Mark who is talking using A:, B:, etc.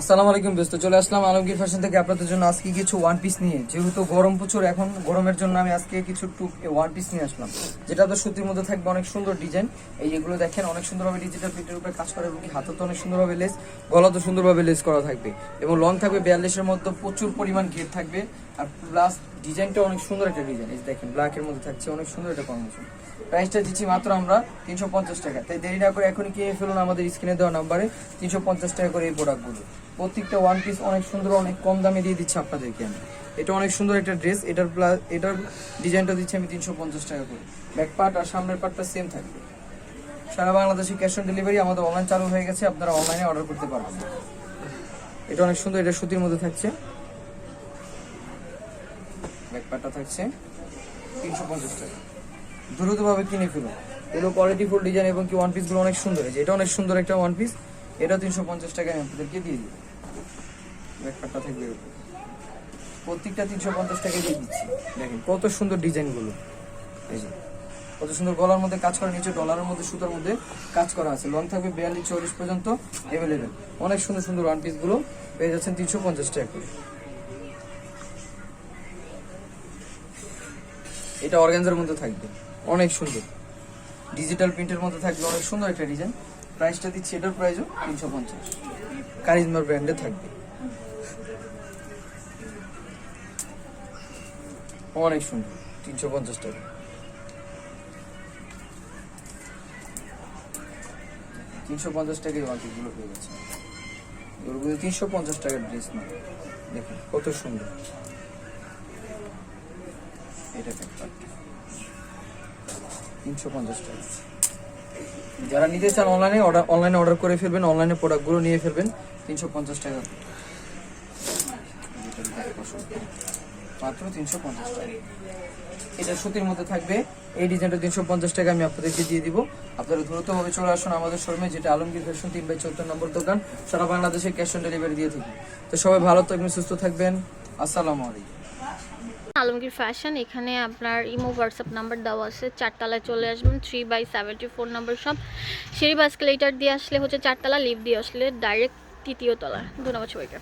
A: আসসালামু আলাইকুম দোস্ত, চলে আসলাম আলমগীর ফ্যাশন থেকে আপনাদের জন্য আজকে কিছু ওয়ান পিস নিয়ে। যেহেতু গরম প্রচুর, এখন গরমের জন্য আমি আজকে কিছু টু ওয়ান পিস নিয়ে আসলাম। যেটা তো সুতির মধ্যে থাকবে অনেক সুন্দর ডিজাইন এই যেগুলো দেখেন, অনেক সুন্দরভাবে ডিজিটাল প্রিন্টের উপরে কাজ করে এবং কি হাতে তো অনেক সুন্দরভাবে লেস গলা তো সুন্দরভাবে লেস করা থাকবে। এবং লং থাকবে বিয়াল্লিশের মধ্যে প্রচুর পরিমাণ ঘের থাকবে। আর প্লাস ডিজাইনটা অনেক সুন্দর একটা ডিজাইন এই দেখেন ব্ল্যাকের মধ্যে থাকছে অনেক সুন্দর একটা কম্বিনেশন প্রাইসটা দিচ্ছি মাত্র আমরা তিনশো পঞ্চাশ টাকা। তাই দেরি না করে এখনই কিনে ফেলুন আমাদের স্ক্রিনে দেওয়া নাম্বারে তিনশো পঞ্চাশ টাকা করে এই প্রোডাক্টগুলো প্রত্যেকটা ওয়ান পিস অনেক সুন্দর, অনেক কম দামে দিয়ে দিচ্ছি আপনাদেরকে আমি। এটা অনেক সুন্দর একটা ড্রেস এটার প্লাস এটার ডিজাইনটা দিচ্ছি আমি তিনশো পঞ্চাশ টাকা করে। ব্যাক পার্ট আর সামনের পার্টটা সেম থাকবে। সারা বাংলাদেশে ক্যাশ অন ডেলিভারি আমাদের অনলাইন চালু হয়ে গেছে, আপনারা অনলাইনে অর্ডার করতে পারবেন। এটা অনেক সুন্দর, এটা সুতির মধ্যে থাকছে। ব্যাক পার্টটা থাকছে তিনশো পঞ্চাশ টাকা। দ্রুতভাবে কিনে ফেলুন। এগুলো কোয়ালিটি ফুল ডিজাইন এবং কি ওয়ান পিসগুলো অনেক সুন্দর। যে এটা অনেক সুন্দর একটা ওয়ান পিস এটা তিনশো পঞ্চাশ টাকায় আপনাদেরকে দিয়ে দিব ব্যাকপারটা থাকবে প্রত্যেকটা তিনশো পঞ্চাশ টাকায় দিয়ে দিচ্ছি। দেখেন, কত সুন্দর ডিজাইনগুলো। এই যে, কত সুন্দর গলার মধ্যে কাজ করা, নিচে ডলারের মধ্যে, সুতার মধ্যে কাজ করা আছে। লং থাকবে বিয়াল্লিশ, চল্লিশ পর্যন্ত অ্যাভেলেবেল অনেক সুন্দর সুন্দর ওয়ান পিসগুলো পেয়ে যাচ্ছেন তিনশো পঞ্চাশ টাকা করে। এটা অর্গানজার মধ্যে থাকবে। অনেক সুন্দর। ডিজিটাল প্রিন্টের মধ্যে থাকবে অনেক সুন্দর একটা ডিজাইন প্রাইসটা দিচ্ছি, এটার প্রাইসও তিনশো পঞ্চাশ। কারিজমার ব্র্যান্ডে থাকবে। অনেক সুন্দর, তিনশো পঞ্চাশ টাকা। তিনশো পঞ্চাশ টাকায় ওয়াকিগুলো পেয়ে গেছে। এগুলো তিনশো পঞ্চাশ টাকার ড্রেস না। দেখুন, কত সুন্দর। তিনশো পঞ্চাশ টাকা। যারা নিতে চান অনলাইনে অর্ডার অনলাইনে অর্ডার করে ফেলবেন অনলাইনে প্রোডাক্টগুলো নিয়ে ফেলবেন, তিনশো পঞ্চাশ টাকা। মাত্র তিনশো পঞ্চাশ টাকা। এটা সুতির মধ্যে থাকবে। এই ডিজাইনটা তিনশো পঞ্চাশ টাকা আমি আপনাদেরকে দিয়ে দিব। আপনারা দ্রুতভাবে চলে আসুন আমাদের শোরুমে, যেটা আলমগীর ফ্যাশন তিন বাই চোদ্দ নম্বর দোকান। সারা বাংলাদেশে ক্যাশ অন ডেলিভারি দিয়ে থাকি। তো সবাই ভালো থাকবেন, সুস্থ থাকবেন। আসসালামু আলাইকুম।
B: আলমগীর ফ্যাশন, এখানে আপনার ইমো, হোয়াটসঅ্যাপ নাম্বার দেওয়া আছে। চারতলায় চলে আসবেন, three by seventy four number সব সিঁড়ি বাস্কেলেটার দিয়ে আসলে হচ্ছে চারতলা, লিফট দিয়ে আসলে ডাইরেক্ট তৃতীয় তলা। ধন্যবাদ সবাইকে।